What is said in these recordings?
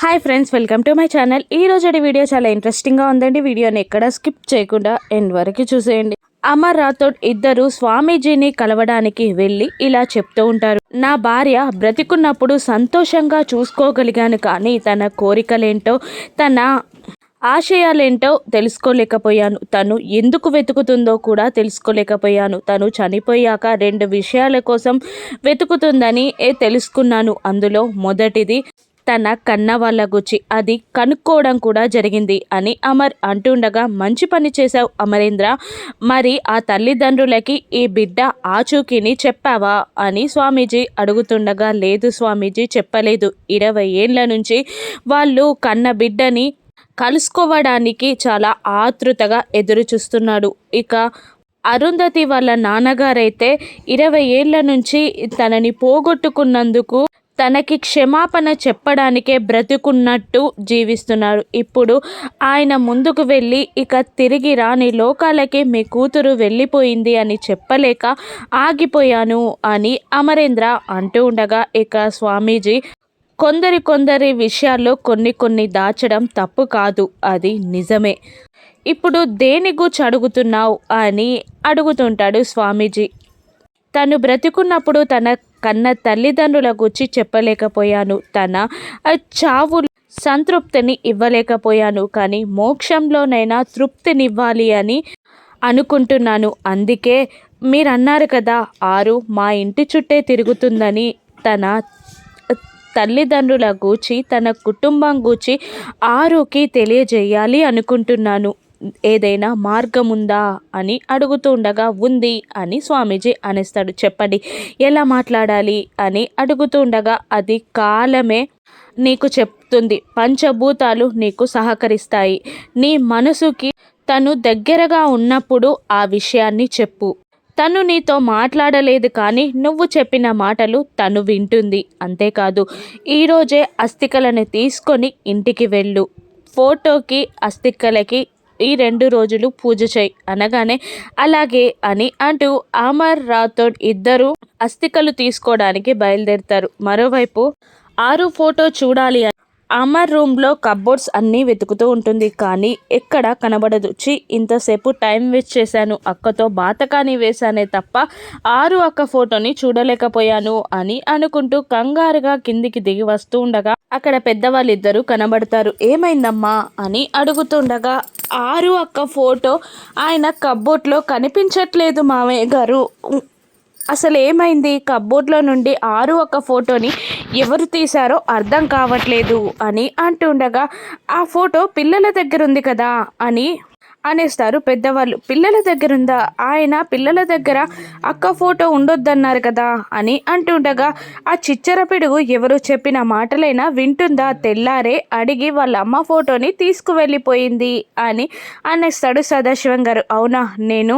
Hi friends welcome to my channel ఈ రోజు video చాలా ఇంట్రెస్టింగ్గా ఉందండి. వీడియోని ఎక్కడ స్కిప్ చేయకుండా ఎండ్ వరకు చూసేయండి. అమర్ రాథోడ్ ఇద్దరు స్వామీజీని కలవడానికి వెళ్ళి ఇలా చెప్తూ ఉంటారు. నా భార్య బ్రతికున్నప్పుడు సంతోషంగా చూసుకోగలిగాను కానీ తన కోరికలేంటో తన ఆశయాలేంటో తెలుసుకోలేకపోయాను. తను ఎందుకు వెతుకుతుందో కూడా తెలుసుకోలేకపోయాను. తను చనిపోయాక రెండు విషయాల కోసం వెతుకుతుందని తెలుసుకున్నాను. అందులో మొదటిది తన కన్న వాళ్ళ గుచ్చి అది కనుక్కోవడం కూడా జరిగింది అని అమర్ అంటుండగా మంచి పని చేశావు అమరేంద్ర. మరి ఆ తల్లిదండ్రులకి ఈ బిడ్డ ఆచూకీని చెప్పావా? అని స్వామీజీ అడుగుతుండగా లేదు స్వామీజీ చెప్పలేదు. ఇరవై ఏళ్ళ నుంచి వాళ్ళు కన్న బిడ్డని కలుసుకోవడానికి చాలా ఆతృతగా ఎదురు చూస్తున్నాడు. ఇక అరుంధతి వాళ్ళ నాన్నగారైతే ఇరవై ఏళ్ళ నుంచి తనని పోగొట్టుకున్నందుకు తనకి క్షమాపణ చెప్పడానికే బ్రతుకున్నట్టు జీవిస్తున్నారు. ఇప్పుడు ఆయన ముందుకు వెళ్ళి ఇక తిరిగి రాని లోకాలకే మీ కూతురు వెళ్ళిపోయింది అని చెప్పలేక ఆగిపోయాను అని అమరేంద్ర అంటూ ఉండగా ఇక స్వామీజీ కొందరి కొందరి విషయాల్లో కొన్ని కొన్ని దాచడం తప్పు కాదు అది నిజమే. ఇప్పుడు దేని గురించి అడుగుతున్నావు అని అడుగుతుంటాడు స్వామీజీ. తను బ్రతికున్నప్పుడు తన కన్న తల్లిదండ్రుల గురించి చెప్పలేకపోయాను. తన చావు సంతృప్తిని ఇవ్వలేకపోయాను. కానీ మోక్షంలోనైనా తృప్తినివ్వాలి అని అనుకుంటున్నాను. అందుకే మీరు అన్నారు కదా ఆరు మా ఇంటి చుట్టే తిరుగుతుందని తన తల్లిదండ్రుల గూచి తన కుటుంబం గూచి ఆరుకి తెలియజేయాలి అనుకుంటున్నాను. ఏదైనా మార్గం ఉందా అని అడుగుతుండగా ఉంది అని స్వామీజీ అనేస్తాడు. చెప్పండి ఎలా మాట్లాడాలి? అని అడుగుతుండగా అది కాలమే నీకు చెప్తుంది. పంచభూతాలు నీకు సహకరిస్తాయి. నీ మనసుకి తను దగ్గరగా ఉన్నప్పుడు ఆ విషయాన్ని చెప్పు. తను నీతో మాట్లాడలేదు కానీ నువ్వు చెప్పిన మాటలు తను వింటుంది. అంతేకాదు ఈరోజే అస్థికలను తీసుకొని ఇంటికి వెళ్ళు. ఫోటోకి అస్థికలకి ఈ రెండు రోజులు పూజ చేయి అనగానే అలాగే అని అంటూ అమర్ రాథోడ్ ఇద్దరు అస్థికలు తీసుకోవడానికి బయలుదేరుతారు. మరోవైపు ఆరు ఫోటో చూడాలి అమర్ రూమ్లో కబ్బోర్డ్స్ అన్నీ వెతుకుతూ ఉంటుంది కానీ ఎక్కడ కనబడదు. చి ఇంతసేపు టైం వేస్ట్ చేశాను. అక్కతో బాతకాని వేశానే తప్ప ఆరు అక్క ఫోటోని చూడలేకపోయాను అని అనుకుంటూ కంగారుగా కిందికి దిగి వస్తూ ఉండగా అక్కడ పెద్దవాళ్ళిద్దరూ కనబడతారు. ఏమైందమ్మా? అని అడుగుతుండగా ఆరు అక్క ఫోటో ఆయన కబ్బోర్డ్లో కనిపించట్లేదు మామయ్య గారు. అసలు ఏమైంది కబ్బోర్డ్లో నుండి ఆరు ఒక ఫోటోని ఎవరు తీశారో అర్థం కావట్లేదు అని అంటుండగా ఆ ఫోటో పిల్లల దగ్గర ఉంది కదా అని అనేస్తారు పెద్దవాళ్ళు. పిల్లల దగ్గర ఉందా ఆయన పిల్లల దగ్గర అక్క ఫోటో ఉండొద్దన్నారు కదా అని అంటుండగా ఆ చిచ్చర పిడుగు ఎవరు చెప్పిన మాటలైనా వింటుందా? తెల్లారే అడిగి వాళ్ళ అమ్మ ఫోటోని తీసుకువెళ్ళిపోయింది అని అనేస్తాడు సదాశివం గారు. అవునా? నేను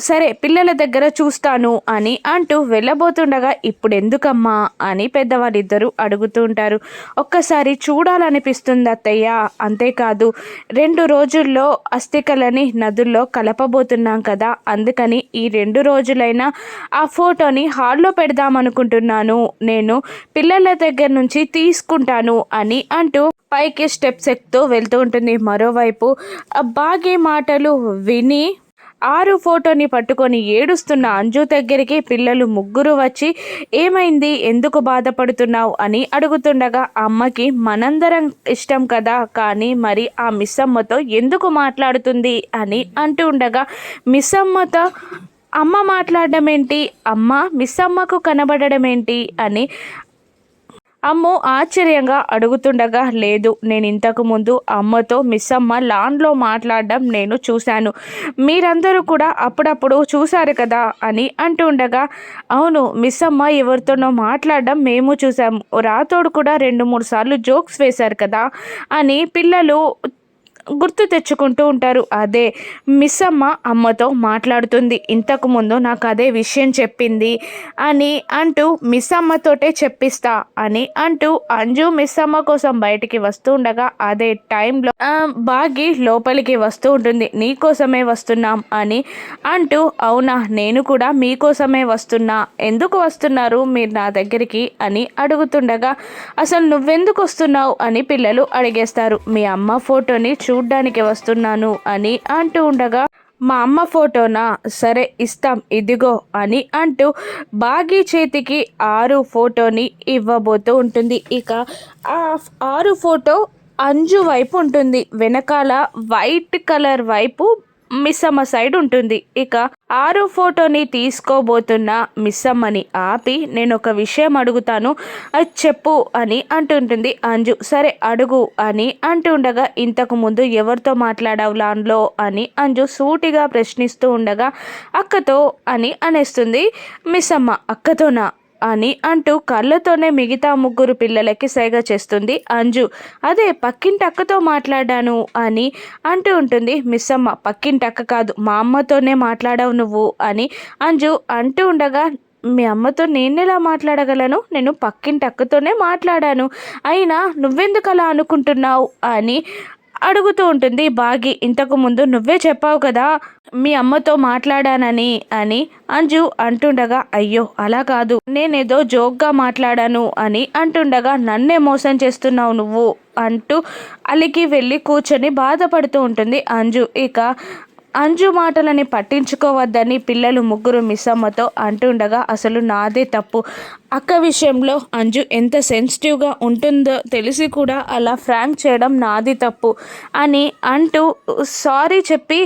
సరే పిల్లల దగ్గర చూస్తాను అని అంటూ వెళ్ళబోతుండగా ఇప్పుడు ఎందుకమ్మా అని పెద్దవాళ్ళిద్దరూ అడుగుతూ ఉంటారు. ఒక్కసారి చూడాలనిపిస్తుంది అత్తయ్య. అంతేకాదు రెండు రోజుల్లో అస్థికలని నదుల్లో కలపబోతున్నాం కదా. అందుకని ఈ రెండు రోజులైనా ఆ ఫోటోని హాల్లో పెడదామనుకుంటున్నాను. నేను పిల్లల దగ్గర నుంచి తీసుకుంటాను అని అంటూ పైకి స్టెప్స్ ఎక్కుతూ వెళ్తూ ఉంటుంది. మరోవైపు బాగే మాటలు విని ఆరు ఫోటోని పట్టుకొని ఏడుస్తున్న అంజు దగ్గరికి పిల్లలు ముగ్గురు వచ్చి ఏమైంది? ఎందుకు బాధపడుతున్నావు? అని అడుగుతుండగా అమ్మకి మనందరం ఇష్టం కదా కానీ మరి ఆ మిస్సమ్మతో ఎందుకు మాట్లాడుతుంది? అని అంటూ ఉండగా మిస్సమ్మతో అమ్మ మాట్లాడడం ఏంటి అమ్మ మిస్సమ్మకు కనబడడం ఏంటి అని అమ్ము ఆశ్చర్యంగా అడుగుతుండగా లేదు నేను ఇంతకు ముందు అమ్మతో మిస్ అమ్మ లాన్లో మాట్లాడడం నేను చూశాను. మీరందరూ కూడా అప్పుడప్పుడు చూశారు కదా అని అంటుండగా అవును మిస్ అమ్మ ఎవరితోనో మాట్లాడడం మేము చూసాము రాతోడు కూడా రెండు మూడు సార్లు జోక్స్ వేశారు కదా అని పిల్లలు గుర్తు తెచ్చుకుంటూ ఉంటారు. అదే మిస్ అమ్మ అమ్మతో మాట్లాడుతుంది. ఇంతకు ముందు నాకు అదే విషయం చెప్పింది అని అంటూ మిస్ అమ్మతోటే చెప్పిస్తా అని అంటూ అంజు మిస్ అమ్మ కోసం బయటికి వస్తూ ఉండగా అదే టైంలో బాగి లోపలికి వస్తూ ఉంటుంది. నీ కోసమే వస్తున్నాం అని అంటూ అవునా నేను కూడా మీకోసమే వస్తున్నా. ఎందుకు వస్తున్నారు మీరు నా దగ్గరికి అని అడుగుతుండగా అసలు నువ్వెందుకు వస్తున్నావు అని పిల్లలు అడిగేస్తారు. మీ అమ్మ ఫోటోని చూ చూడ్డానికి వస్తున్నాను అని అంటూ ఉండగా మా అమ్మ ఫోటోనా? సరే ఇస్తాం ఇదిగో అని అంటూ బాగీ చేతికి ఆరు ఫోటోని ఇవ్వబోతూ ఉంటుంది. ఇక ఆ ఆరు ఫోటో అంజు వైపు ఉంటుంది. వెనకాల వైట్ కలర్ వైపు మిస్సమ్మ సైడ్ ఉంటుంది. ఇక ఆరు ఫోటోని తీసుకోబోతున్న మిస్సమ్మని ఆపి నేను ఒక విషయం అడుగుతాను అది చెప్పు అని అంటుంటుంది అంజు. సరే అడుగు అని అంటుండగా ఇంతకు ముందు ఎవరితో మాట్లాడావు లాన్లో అని అంజు సూటిగా ప్రశ్నిస్తూ ఉండగా అక్కతో అని అనేస్తుంది మిస్సమ్మ. అక్కతోనా? అని అంటూ కళ్ళతోనే మిగతా ముగ్గురు పిల్లలకి సైగ చేస్తుంది అంజు. అదే పక్కింటక్కతో మాట్లాడాను అని అంటూ ఉంటుంది. మిస్ అమ్మ పక్కింటక్క కాదు మా అమ్మతోనే మాట్లాడావు నువ్వు అని అంజు అంటూ ఉండగా మీ అమ్మతో నేనెలా మాట్లాడగలను? నేను పక్కింటి అక్కతోనే మాట్లాడాను. అయినా నువ్వెందుకు అలా అనుకుంటున్నావు అని అడుగుతూ ఉంటుంది బాగి ఇంతకు ముందు నువ్వే చెప్పావు కదా మీ అమ్మతో మాట్లాడానని అని అంజు అంటుండగా అయ్యో అలా కాదు. నేనేదో జోక్గా మాట్లాడాను అని అంటుండగా నన్నే మోసం చేస్తున్నావు నువ్వు అంటూ అలికి వెళ్ళి కూర్చొని బాధపడుతూ ఉంటుంది అంజు. ఇక అంజు మాటలని పట్టించుకోవద్దని పిల్లలు ముగ్గురు మిస్సమ్మతో అంటుండగా అసలు నాదే తప్పు. అక్క విషయంలో అంజు ఎంత సెన్సిటివ్గా ఉంటుందో తెలిసి కూడా అలా ఫ్రాంక్ చేయడం నాది తప్పు అని అంటూ సారీ చెప్పి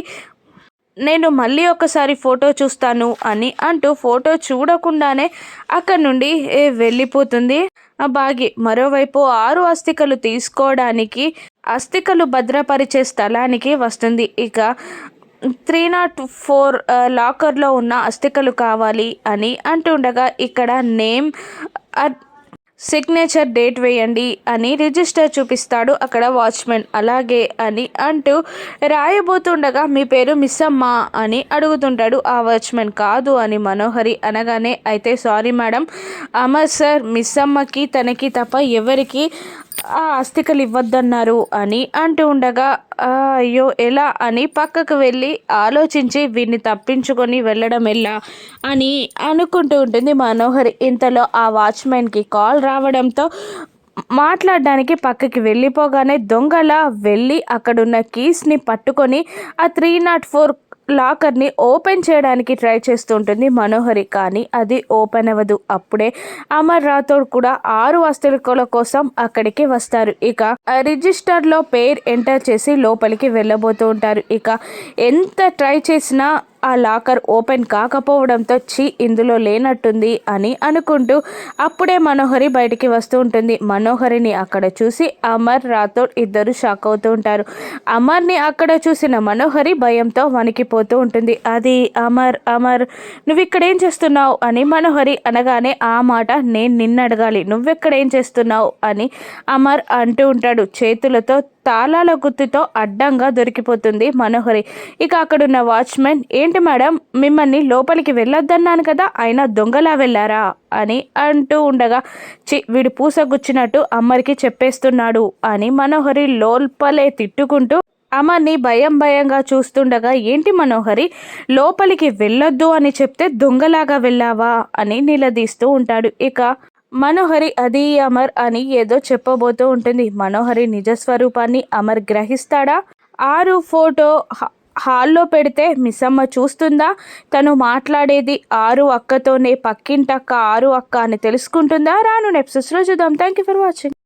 నేను మళ్ళీ ఒకసారి ఫోటో చూస్తాను అని అంటూ ఫోటో చూడకుండానే అక్కడి నుండి వెళ్ళిపోతుంది. ఆ బాగి మరోవైపు ఆరు అస్థికలు తీసుకోవడానికి అస్థికలు భద్రపరిచే స్థలానికి వస్తుంది. ఇక త్రీ నాట్ ఫోర్ లాకర్లో ఉన్న అస్థికలు కావాలి అని అంటుండగా ఇక్కడ నేమ్ సిగ్నేచర్ డేట్ వేయండి అని రిజిస్టర్ చూపిస్తాడు అక్కడ వాచ్మెన్. అలాగే అని అంటూ రాయబోతుండగా మీ పేరు మిస్ అమ్మ అని అడుగుతుంటాడు. ఆ వాచ్మెన్ కాదు అని మనోహరి అనగానే అయితే sorry madam Amar sir miss అమ్మకి తనకి తప్ప ఎవరికి ఆ అస్థికలు ఇవ్వద్దన్నారు అని అంటూ ఉండగా అయ్యో ఎలా అని పక్కకు వెళ్ళి ఆలోచించి వీడిని తప్పించుకొని వెళ్ళడం ఎలా? అని అనుకుంటూ ఉంటుంది మనోహరి. ఇంతలో ఆ వాచ్మెన్కి కాల్ రావడంతో మాట్లాడడానికి పక్కకి వెళ్ళిపోగానే దొంగలా వెళ్ళి అక్కడున్న కీస్ని పట్టుకొని ఆ త్రీ నాట్ ఫోర్ లాకర్ని ఓపెన్ చేయడానికి ట్రై చేస్తుంటుంది మనోహరి కానీ అది ఓపెన్ అవ్వదు. అప్పుడే అమర్ రాథోడ్ కూడా ఆరు వస్తువుల కోసం అక్కడికి వస్తారు. ఇక రిజిస్టర్లో పేర్ ఎంటర్ చేసి లోపలికి వెళ్ళబోతూ ఉంటారు. ఇక ఎంత ట్రై చేసినా ఆ లాకర్ ఓపెన్ కాకపోవడంతో చి ఇందులో లేనట్టుంది అని అనుకుంటూ అప్పుడే మనోహరి బయటికి వస్తూ ఉంటుంది. మనోహరిని అక్కడ చూసి అమర్ రాథోడ్ ఇద్దరు షాక్ అవుతూ ఉంటారు. అమర్ని అక్కడ చూసిన మనోహరి భయంతో వణికిపోతూ ఉంటుంది. అది అమర్ అమర్ నువ్వు ఇక్కడ ఏం చేస్తున్నావు? అని మనోహరి అనగానే ఆ మాట నేను నిన్న అడగాలి నువ్వెక్కడేం చేస్తున్నావు? అని అమర్ అంటూ ఉంటాడు. చేతులతో తాళాల గుత్తితో అడ్డంగా దొరికిపోతుంది మనోహరి. ఇక అక్కడున్న వాచ్మెన్ ఏంటి మేడం మిమ్మల్ని లోపలికి వెళ్ళొద్దన్నాను కదా ఆయన దొంగలా వెళ్ళారా? అని అంటూ ఉండగా చి వీడు పూసగుచ్చినట్టు అమ్మరికి చెప్పేస్తున్నాడు అని మనోహరి లోపలే తిట్టుకుంటూ అమ్మని భయం భయంగా చూస్తుండగా ఏంటి మనోహరి లోపలికి వెళ్ళొద్దు అని చెప్తే దొంగలాగా వెళ్ళావా? అని నిలదీస్తూ ఉంటాడు. ఇక మనోహరి అది అమర్ అని ఏదో చెప్పబోతూ ఉంటుంది. మనోహరి నిజస్వరూపాన్ని అమర్ గ్రహిస్తాడా? ఆరు ఫోటో హాల్లో పెడితే మిస్సమ్మ చూస్తుందా? తను మాట్లాడేది ఆరు అక్కతోనే పక్కింటక్క ఆరు అక్క అని తెలుసుకుంటుందా? రాను నెప్సెస్లో చూద్దాం. Thank you for watching